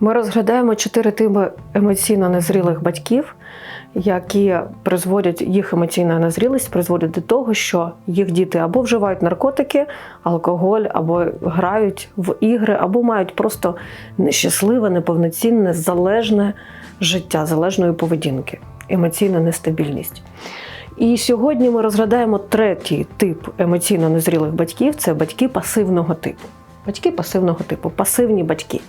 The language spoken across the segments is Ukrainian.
Ми розглядаємо чотири типи емоційно незрілих батьків, які призводять їх емоційна незрілість, призводить до того, що їх діти або вживають наркотики, алкоголь, або грають в ігри, або мають просто нещасливе, неповноцінне, залежне життя, залежної поведінки, емоційна нестабільність. І сьогодні ми розглядаємо третій тип емоційно незрілих батьків це батьки пасивного типу. Батьки пасивного типу, пасивні батьки.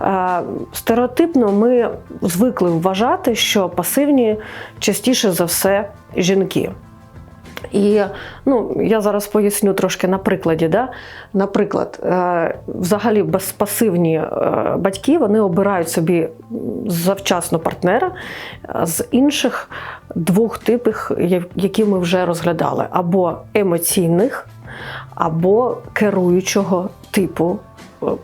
Е, Стереотипно ми звикли вважати, що пасивні частіше за все жінки. І ну, я зараз поясню трошки на прикладі. Да? Наприклад, е, взагалі безпасивні е, батьки вони обирають собі завчасно партнера з інших двох типів, які ми вже розглядали: або емоційних, або керуючого типу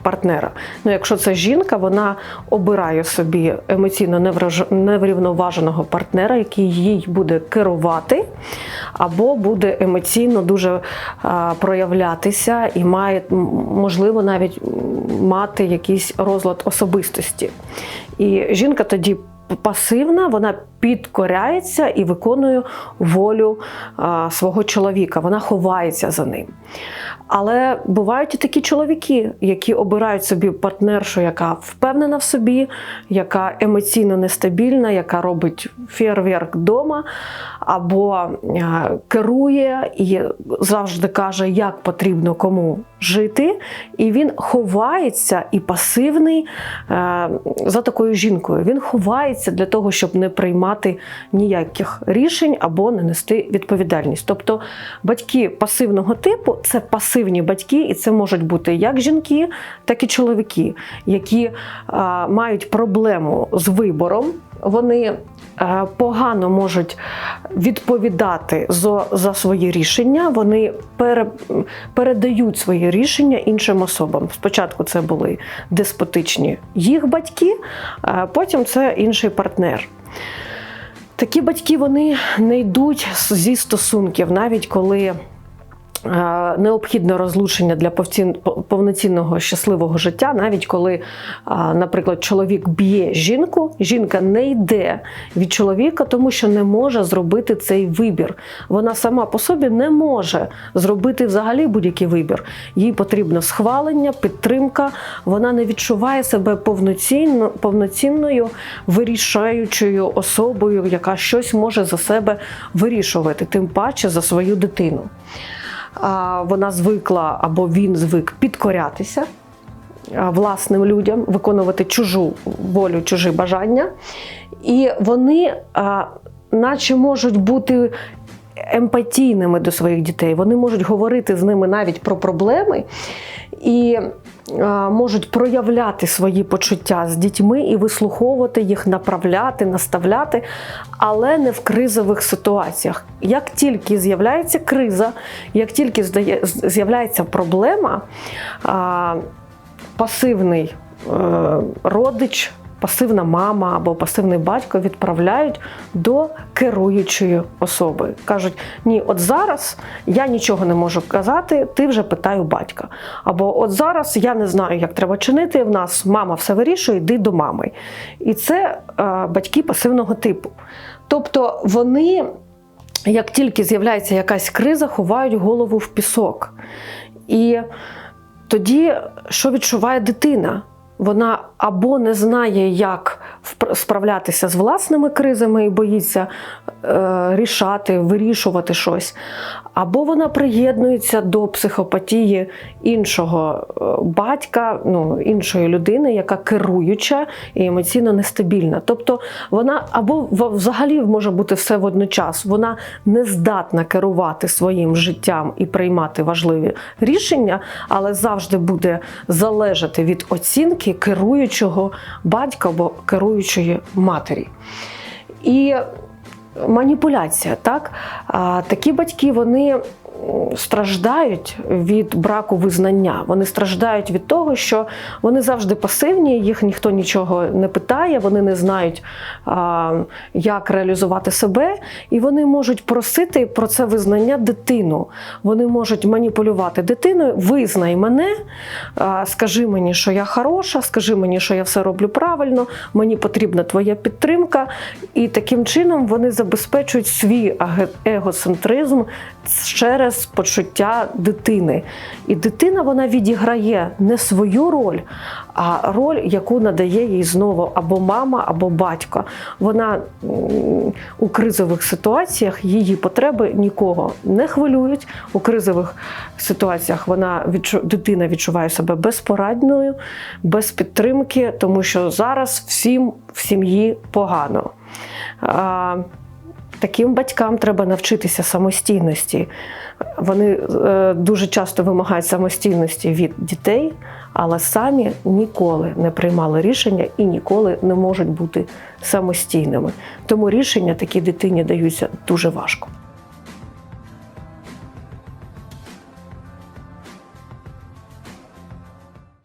партнера. Ну, якщо це жінка, вона обирає собі емоційно неврівноваженого партнера, який їй буде керувати, або буде емоційно дуже а, проявлятися і має можливо навіть мати якийсь розлад особистості. І жінка тоді пасивна, вона підкоряється і виконує волю а, свого чоловіка, вона ховається за ним. Але бувають і такі чоловіки, які обирають собі партнершу, яка впевнена в собі, яка емоційно нестабільна, яка робить фєрверк вдома, або керує і завжди каже, як потрібно кому жити. І він ховається і пасивний е, за такою жінкою. Він ховається для того, щоб не приймати ніяких рішень або не нести відповідальність. Тобто батьки пасивного типу це пасивні батьки, і це можуть бути як жінки, так і чоловіки, які а, мають проблему з вибором. Вони е, погано можуть відповідати за, за свої рішення. Вони пере, передають свої рішення іншим особам. Спочатку це були деспотичні їх батьки, а потім це інший партнер. Такі батьки вони не йдуть зі стосунків, навіть коли необхідне розлучення для повноцінного щасливого життя, навіть коли, наприклад, чоловік б'є жінку, жінка не йде від чоловіка, тому що не може зробити цей вибір. Вона сама по собі не може зробити взагалі будь-який вибір. Їй потрібно схвалення, підтримка. Вона не відчуває себе повноцінно, повноцінною вирішаючою особою, яка щось може за себе вирішувати, тим паче за свою дитину. Вона звикла або він звик підкорятися власним людям, виконувати чужу волю, чужі бажання. І вони, наче можуть бути емпатійними до своїх дітей, вони можуть говорити з ними навіть про проблеми. І а, можуть проявляти свої почуття з дітьми і вислуховувати їх, направляти, наставляти, але не в кризових ситуаціях. Як тільки з'являється криза, як тільки здає- з'являється проблема, пасивний е, родич, пасивна мама або пасивний батько відправляють до керуючої особи. Кажуть: ні, от зараз я нічого не можу казати, ти вже питай у батька. Або от зараз я не знаю, як треба чинити. В нас мама все вирішує, йди до мами. І це е, батьки пасивного типу. Тобто вони. Як тільки з'являється якась криза, ховають голову в пісок. І тоді що відчуває дитина? Вона або не знає, як справлятися з власними кризами і боїться е, рішати, вирішувати щось, або вона приєднується до психопатії іншого е, батька, ну, іншої людини, яка керуюча і емоційно нестабільна. Тобто вона або взагалі може бути все водночас. Вона не здатна керувати своїм життям і приймати важливі рішення, але завжди буде залежати від оцінки керуючого батька або керуючої матері. І маніпуляція, так? Такі батьки вони страждають від браку визнання. Вони страждають від того, що вони завжди пасивні, їх ніхто нічого не питає, вони не знають, як реалізувати себе, і вони можуть просити про це визнання дитину. Вони можуть маніпулювати дитиною, визнай мене, скажи мені, що я хороша, скажи мені, що я все роблю правильно, мені потрібна твоя підтримка. І таким чином вони забезпечують свій егоцентризм через почуття дитини. І дитина вона відіграє не свою роль, а роль, яку надає їй знову або мама, або батько. Вона у кризових ситуаціях її потреби нікого не хвилюють. У кризових ситуаціях вона відчу... дитина відчуває себе безпорадною, без підтримки, тому що зараз всім в сім'ї погано. Таким батькам треба навчитися самостійності. Вони е, дуже часто вимагають самостійності від дітей, але самі ніколи не приймали рішення і ніколи не можуть бути самостійними. Тому рішення такій дитині даються дуже важко.